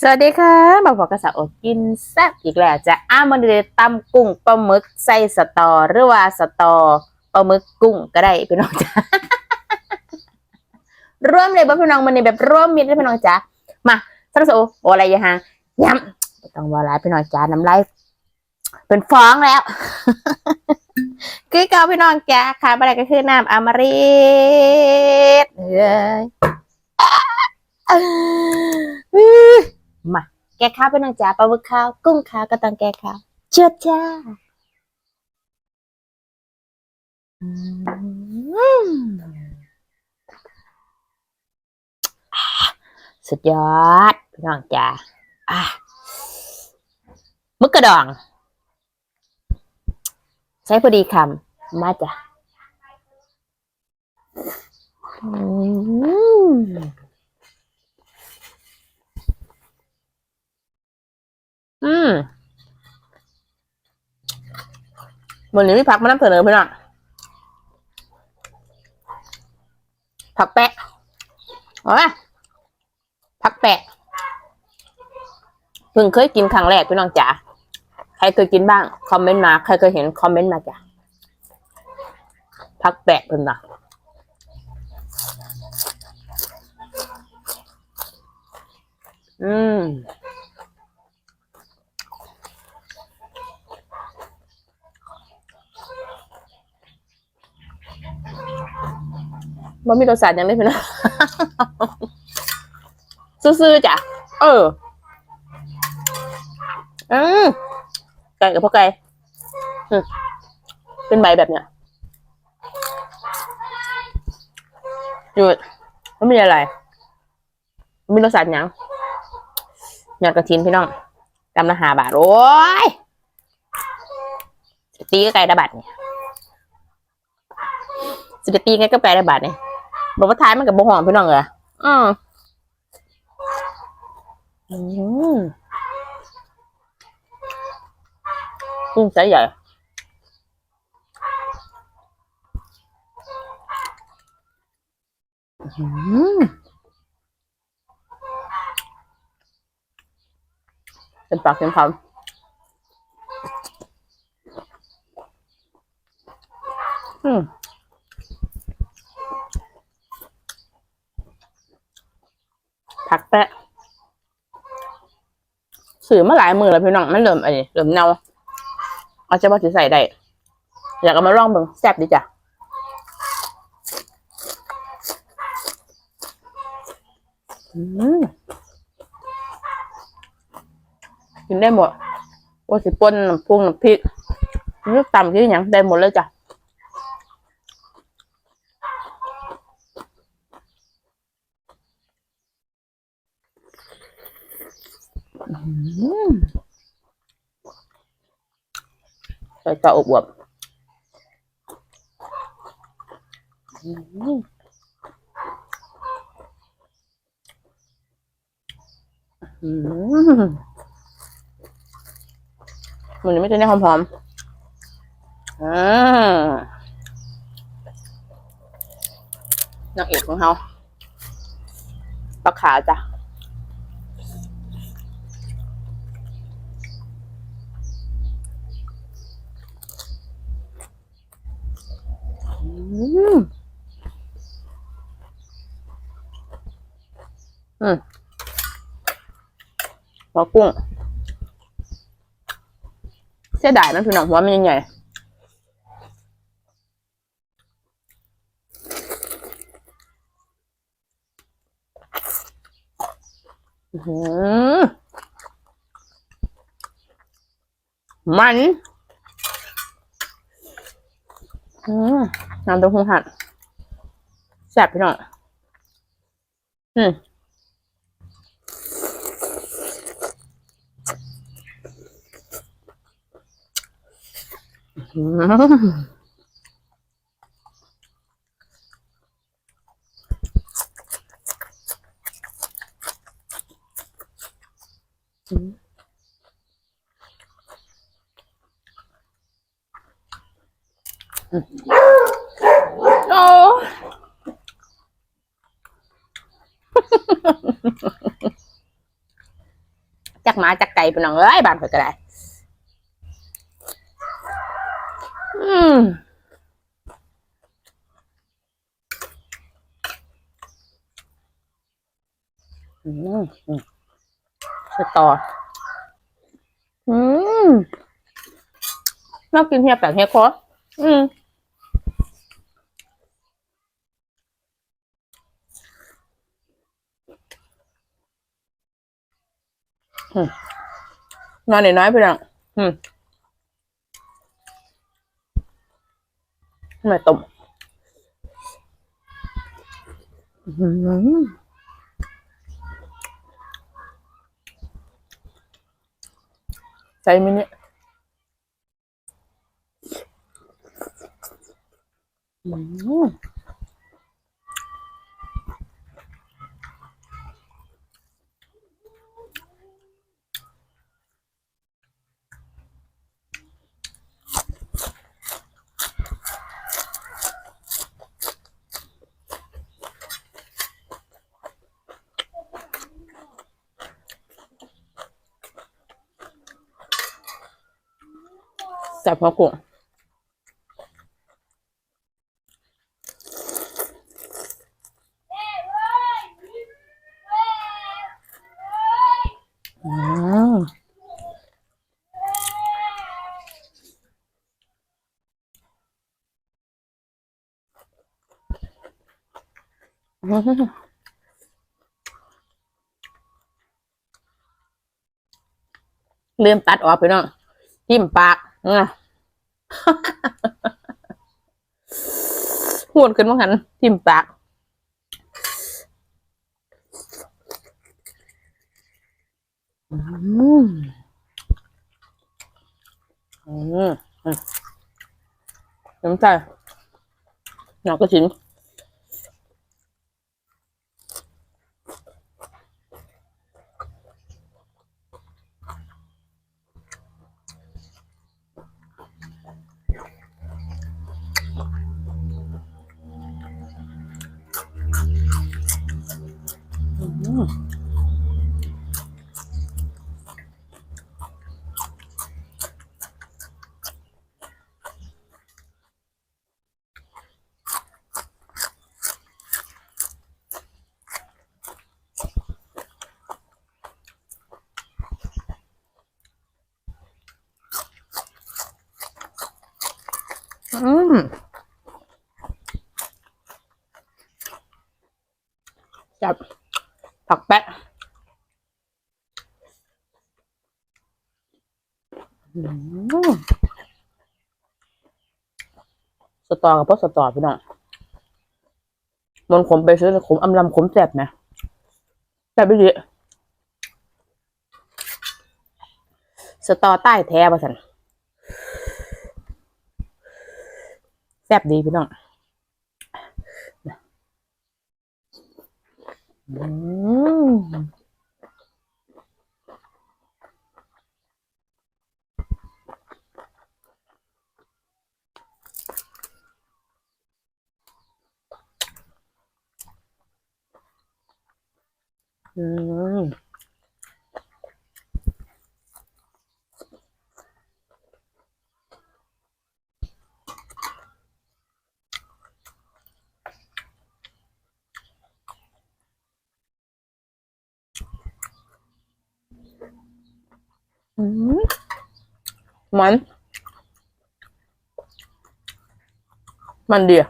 สวัสดีค่ะ มาบอกกระสาวกินแซ่บอีกแล้วจะอ้ามันเดตำกุ้งปลาหมึกใส่สตอหรือว่าสตอปลาหมึกกุ้งก็ได้พี่น้องจ้าร่วมเลยบ่พี่น้องมันในแบบร่วมมิตรเลยพี่น้องจ้ามาสักโซโออะไรอยางฮะย้ำต้องว่าหลายพี่น้องจ้าน้ำลายเป็นฟองแล้ว คือเกาพี่น้องจ้าค่ะอะไรก็คือน้ำอมฤตเอ้ย มา แกข้าวเป็นนางจ๋าปลาหมึกข้าว กุ้งข้าวก็ต้องแกข้าวเชิดจ้าอืมอ่าสุดยอดพี่น้องจ๋าอะมึกกระดอง ใช้พอดีคำมาจ้ะ อืม อืมวันนี้มีผักมานำเสนอเพี่น้องผักแปะเอาไหมผักแปะเพิ่งเคยกินครั้งแรกพี่น้องจ๋าใครเคยกินบ้าง คอมเมนต์มา ใครเคยเห็นคอมเมนต์มาจ้ะผักแปะเพิ่นนะอืม มันมีรสชาติยังได้พี่นะซื่อๆจ้ะ เออ อืมไก่กับพ่อไก่เป็นใบแบบเนี้ยหยุดไม่มีอะไรมีรสชาติยังยอดกระถินพี่น้องกำละหาบาท โอ้ย ตีก็ไก่ระบาดเนี่ยสิบตีไงก็แปลได้บาทเนี่ย บอกว่าท้ายมันกับบ่หอมพี่น้องเหรออืมอืมกุ้งไซส์ใหญ่อืมเป็นปากเป็นคำอืม ผักแปะสื่อมาหลายมือแล้วพี่น้องมันเริ่มไอ้เริ่มเน่าเอาจะว่าสิใส่ได้อยากเอามาลองเบิ่งแซ่บดีจ้ะกินได้หมดว่าสิป่นน้ำพุงน้ำพริกนี่ตำที่หยังได้หมดเลยจ้ะ ใส่ปลาอบอวบมันไม่ใช่เนี่ยหอมๆอ่านางเอกของเขาปลาขาจ้ะ อืมอืมหัวกุ้งเสียดายมันคือหนังหัวมันใหญ่ๆอื้อหือมัน อืมน้ำเต้าหู้หัดแซ่บพี่น้องอืมอืมอืม โอ้จักหมาจักไก่พี่น้องเอ้ยบ้านข่อยก็ได้อืมอืมอืมสตออืมน่ากินเฮียแปลกเฮียคออืม นอนน้อยไปหน่อยอืมไม่ต้มใจมินิอืม แซ่บหัวกุ้งอืมอื้อหือลืมตัดออกไปน้องจิ้มปาก อะพูดขึ้นว่าหันทิ่มปากอืมอืมอืมน้ำใจหนอกระชิน อืมอืมจับ ผักแปะสตอกับพวกสตอพี่น้องมันขมไปซื้อขมอำลำขมแสบนะแสบไปดิสตอใต้แท้ป่ะสันแซ่บดีพี่น้อง อืม อืมอืมมันมันดีอะ